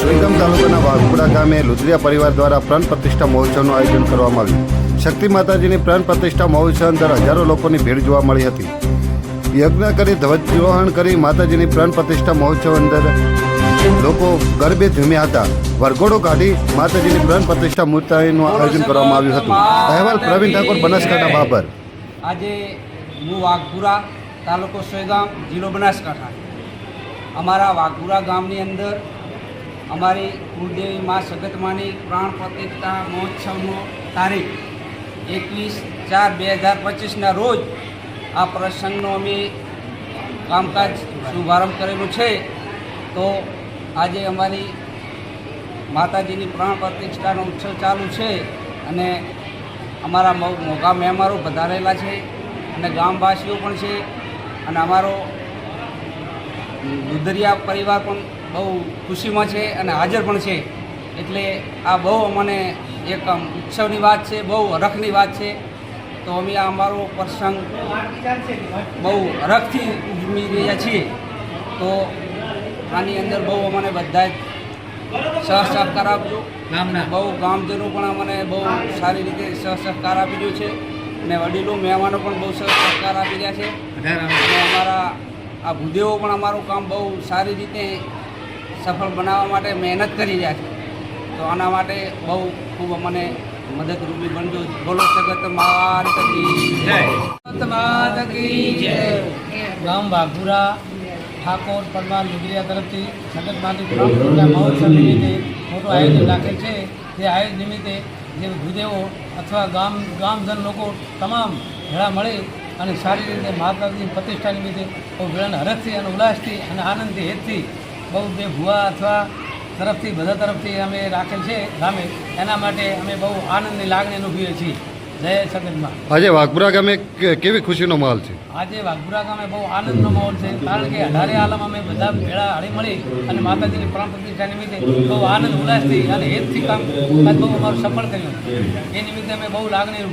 સુઈગામ તાલુકાના વાઘપુરા ગામે લુદરિયા પરિવાર દ્વારા પ્રાણ પ્રતિષ્ઠા મહોત્સવનું આયોજન કરવામાં આવ્યું. શક્તિ માતાજીની પ્રાણ પ્રતિષ્ઠા મહોત્સવ અંદર હજારો લોકોની ભીડ જોવા મળી હતી. યજ્ઞ કરી ધ્વજરોહણ કરી માતાજીની પ્રાણ પ્રતિષ્ઠા મહોત્સવ અંદર લોકો ગરબે ઝૂમ્યા હતા. વરઘોડો કાઢી માતાજીની પ્રાણ પ્રતિષ્ઠા મૂર્તિનું આયોજન કરવામાં આવ્યું હતું. અહેવાલ પ્રવીણ ઠાકોર, બનાસકાંઠા, બાબર. આજે હું વાઘપુરા તાલુકો સોયગામ જિલ્લો બનાસકાંઠા. અમારા વાઘપુરા ગામની અંદર અમારી કુળદેવી મા સગતમાની પ્રાણ પ્રતિષ્ઠા મહોત્સવનો તારીખ એકવીસ ચાર બે હજાર પચીસના રોજ આ પ્રસંગનો અમે કામકાજ શુભારંભ કરેલું છે. તો આજે અમારી માતાજીની પ્રાણ પ્રતિષ્ઠાનો ઉત્સવ ચાલુ છે અને અમારા મોગા મહેમાનો વધારેલા છે અને ગામવાસીઓ પણ છે અને અમારો દુધરિયા પરિવાર પણ બહુ ખુશીમાં છે અને હાજર પણ છે. એટલે આ બહુ અમને એક ઉત્સવની વાત છે બહુ હરખની વાત છે. તો અમે આ અમારો પ્રસંગ બહુ હરખથી ઉજવી રહ્યા છીએ. તો આની અંદર બહુ અમને બધા જ સહસહકાર આપજો. ગામના. બહુ ગામજનો પણ અમને બહુ સારી રીતે સહસહકાર આપી રહ્યું છે. અને વડીલો મહેમાનો પણ બહુ સહસહકાર આપી રહ્યા છે. અને અમારા આ ભૂદેવો પણ અમારું કામ બહુ સારી રીતે સફળ બનાવવા માટે મહેનત કરી રહ્યા છે. તો આના માટે બહુ ખૂબ અમને મદદરૂપી બનજો. બોલો સગત માત કી જય. માત ગામ વાઘુરા, ઠાકોર પરમાર લુગરિયા તરફથી સગત પ્રાણ મહોત્સવ નિમિત્તે મોટું આયોજન રાખેલ છે. તે આયોજન નિમિત્તે જે ભૂદેવો અથવા ગામ, ગામજન લોકો તમામ ભેળા મળી અને સારી રીતે માતાજીની પ્રતિષ્ઠા નિમિત્તે બહુ ભેળાને હરખથી અને ઉલ્લાસથી અને આનંદથી હેતથી બહુ ભુવા અથવા તરફથી બધા તરફથી અમે રાખેલ છે ગામે એના માટે અમે બહુ આનંદની લાગણી અનુભવીએ છીએ. જય સગનમાં આજે વાઘપુરા ગામે કેવી ખુશીનો માહોલ છે? આજે વાઘપુરા ગામે બહુ આનંદનો માહોલ છે કારણ કે અઢારે આલમ અમે બધા ભેળા હળી મળી અને માતાજીની પ્રાણ પ્રતિષ્ઠા નિમિત્તે બહુ આનંદ ઉલ્લાસથી અને હેતથી કામ બહુ અમારું સફળ કર્યું. એ નિમિત્તે અમે બહુ લાગણી